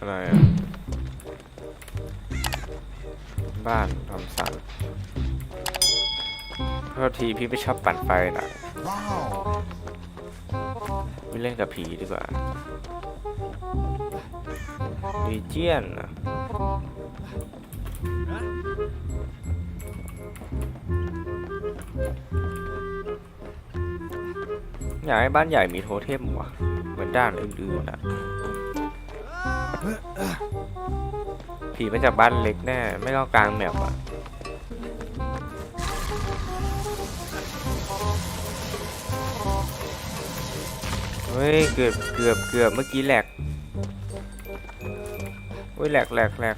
อะไรอะ บ้านทำสันโทษทีพี่ไม่ชอบปั่นไฟนะ Wow. ไม่เล่นกับผีดีกว่าดีเจียนอะอยากให้บ้านใหญ่มีโทเทมว่ะเหมือนด้านอื่นๆอะ ผีมาจากบ้านเล็กแน่ ไม่ก็กลางแมปอะเฮ้ย เกือบเกือบเกือบเมื่อกี้แหลกเฮ้ยแหลกแหลกแหลก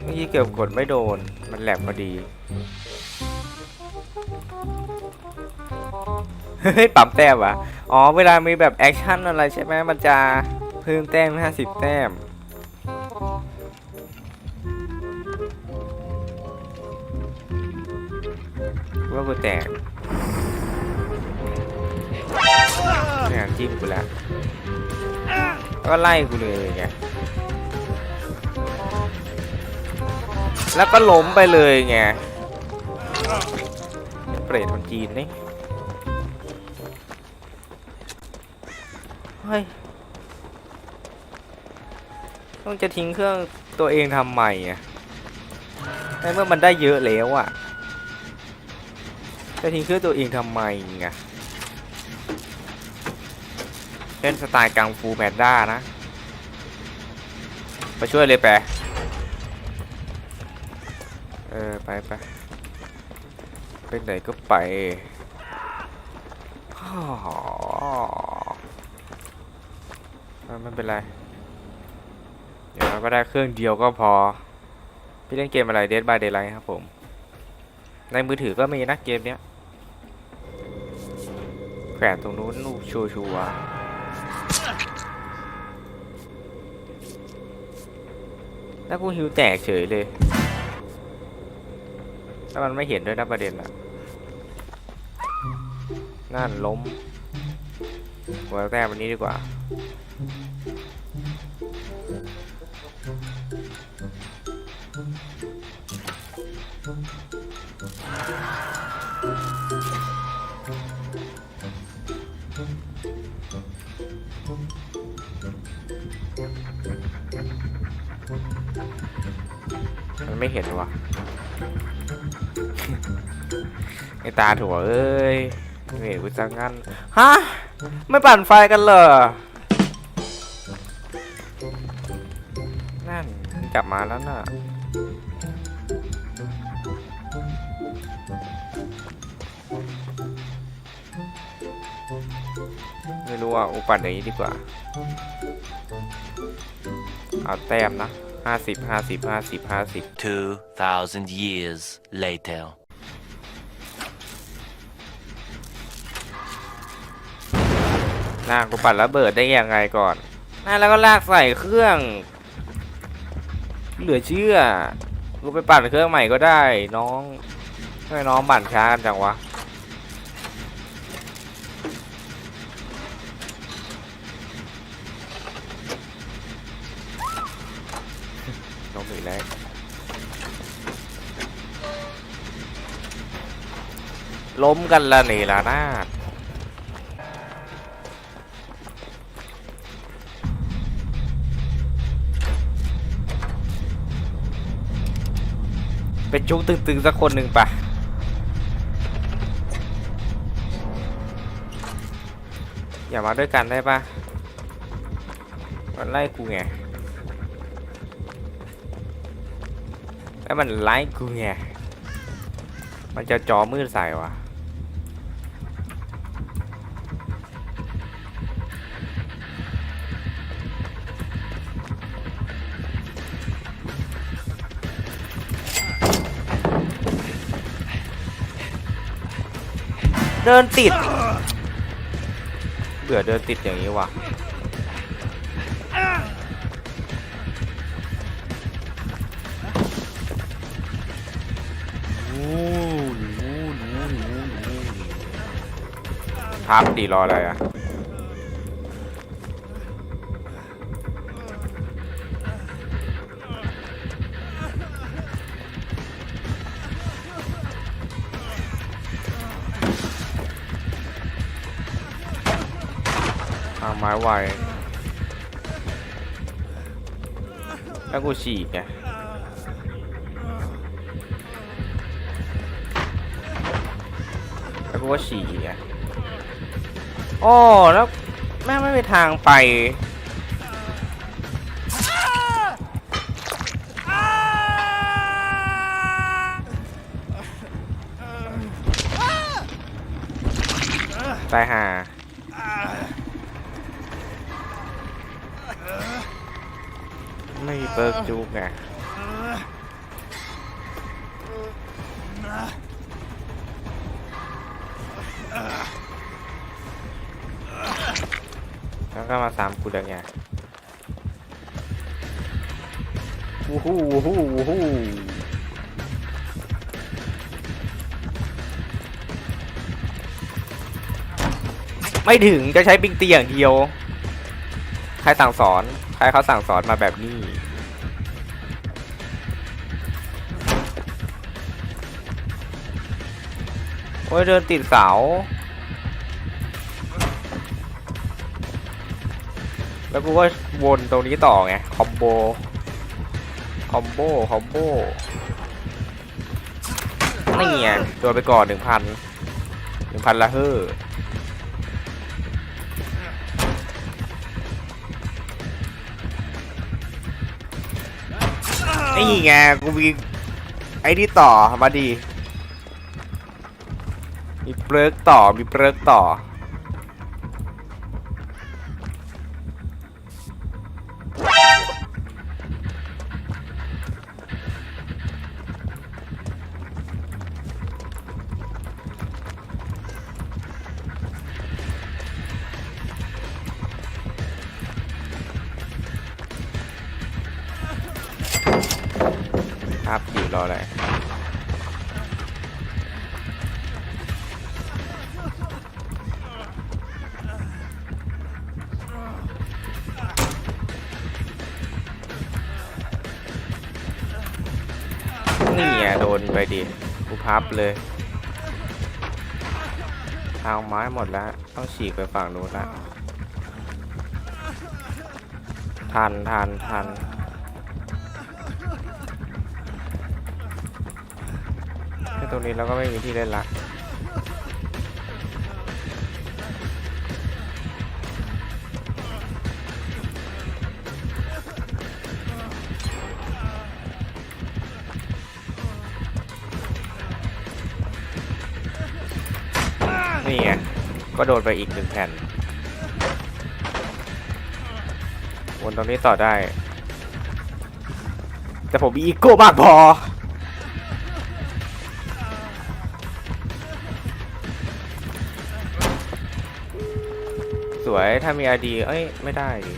เมื่อกี้เกือบกดไม่โดน มันแหลกพอดี เฮ้ยปั๊มแต้มวะอ๋อ เวลามีแบบแอคชั่นอะไรใช่ไหมมันจะเพิ่มแต้ม 50 แต้ม ว่ากูแตกเนี่ยจิ้มกูแล้ว ก็ไล่กูเลยไงแล้วก็ล้มไปเลยไงเปรตคนจีนนี่ ฮ้ยต้องจะทิ้งเครื่องตัวเองทำใหม่อะในเมื่อมันได้เยอะแล้วอะจะทิ้งเครื่องตัวเองทำไมไงเล่นสไตล์กังฟูแพนด้านะมาช่วยเลยแปะเออไปไปไปไหนก็ไปอ๋อ ไม่เป็นไร เดี๋ยวเราก็ได้เครื่องเดียวก็พอ พี่เล่นเกมอะไร Dead by Daylight ครับผม ในมือถือก็มีนะเกมเนี้ย แขวนตรงนู้นลูกชัวชัวร์ๆแล้วกูหิวแตกเฉยเลยแล้วมันไม่เห็นด้วยนะประเด็นอะนั่นล้มหัวแต้มวันนี้ดีกว่า มันไม่เห็นวะไอตาถั่วเอ้ยไม่เห็นกูจะงั้นฮะไม่ปั่นไฟกันเหรอนั่นมันกลับมาแล้วน่ะ ไม่รู้อะอุปั่นอย่างนี้ดีกว่า เอาแต้มนะห้าสิบห้าสิบห้าสิบห้าสิบ2,000 years later. น่ากูปั่นระเบิดได้ยังไงก่อนน่าแล้วก็ลากใส่เครื่อง เหลือเชื่อ กูไปปั่นเครื่องใหม่ก็ได้ น้องทำไมน้องปั่นช้ากันจังวะ ล้มอีกแล้วล้มกันละนี่ละนาดไปจุกตึงๆสักคนหนึ่งปะอย่ามาด้วยกันได้ปะมันไล่กูไง แล้วมันไล่กูไง มันจะจอมืดใส่วะเดินติด เบื่อเดินติดอย่างนี้ว่ะ ทับดีรออะไรอะทาไม้ไวแล้วกูฉีกไงแล้วกูก็ฉีกไง อ๋อแล้วแม่ไม่มีทางไปตายห่าไม่เปิกจุกไง ก็มาสามกูเดังไงวู้ฮู้วู้ฮู้วู้ฮู้ไม่ถึงจะใช้ปิงตีอย่างเดียว ใครสั่งสอน ใครเขาสั่งสอนมาแบบนี้โอ้ยเดินติดเสา แล้วกูก็วนตรงนี้ต่อไง คอมโบ คอมโบ คอมโบ นี่ไงโดนไปก่อนหนึ่งพันหนึ่งพันละเฮ้อนี่ไงกูมีไอ้นี่ต่อมาดี มีเปลือกต่อ มีเปลือกต่อ ครับอยู่รออะไรนี่ไงโดนไปดิกูพับเลย เอาไม้หมดแล้ว ต้องฉีกไปฝั่งนู้นละ ทันทันทัน ตรงนี้เราก็ไม่มีที่เล่นละนี่ไงก็โดนไปอีกหนึ่งแผ่น วนตรงนี้ต่อได้ แต่ผมมีอีโก้มากพอ สวยถ้ามีอดีเอ้ย ไม่ได้ดิ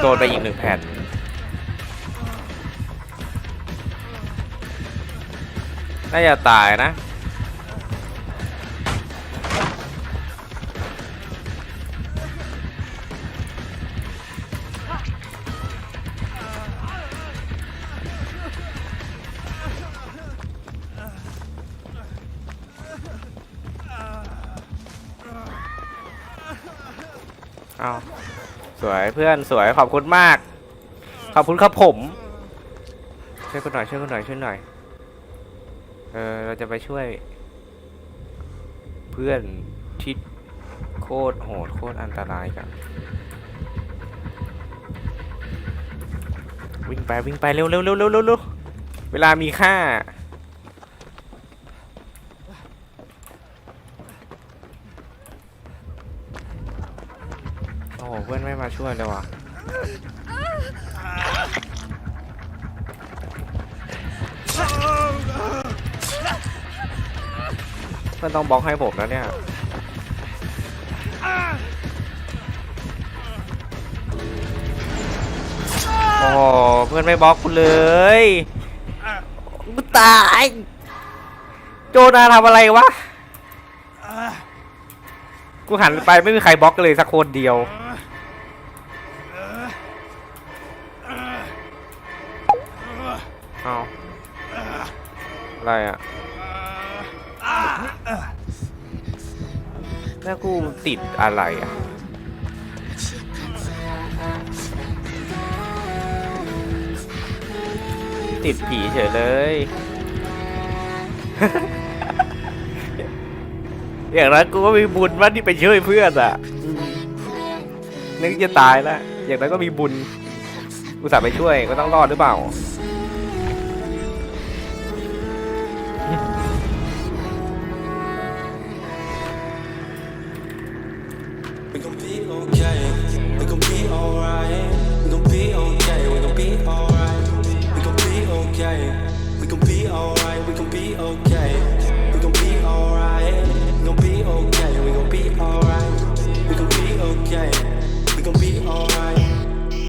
โดนไปอีกหนึ่งแผ่นน่าจะตายนะ อาสวยเพื่อนสวยขอบคุณมาก ขอบคุณครับผม ช่วยกันหน่อยช่วยกันหน่อยช่วยหน่อย เออเราจะไปช่วย เพื่อนที่โคตรโหดโคตรอันตรายกันวิ่งไปวิ่งไปเร็วเร็วเร็วเร็วเร็วเวลามีค่า โอ้โหเพื่อนไม่มาช่วยเลยว่ะเพื่อนต้องบล็อกให้ผมนะเนี่ยโอ้เพื่อนไม่บล็อกกูเลยกูตาย โจนาทำอะไรวะ กูหันไปไม่มีใครบล็อกเลยสักคนเดียว ติดอะไรอะติดผีเฉยเลย อย่างนั้นกูก็มีบุญว่าที่ไปช่วยเพื่อนอะนึกจะตายแล้ว อย่างนั้นก็มีบุญกูสาห์ไปช่วยก็ต้องรอดหรือเปล่า okay. We gon' be alright. We gon' be okay. We gon' be alright. We gon' be okay. We gon' be alright. We gon' be okay.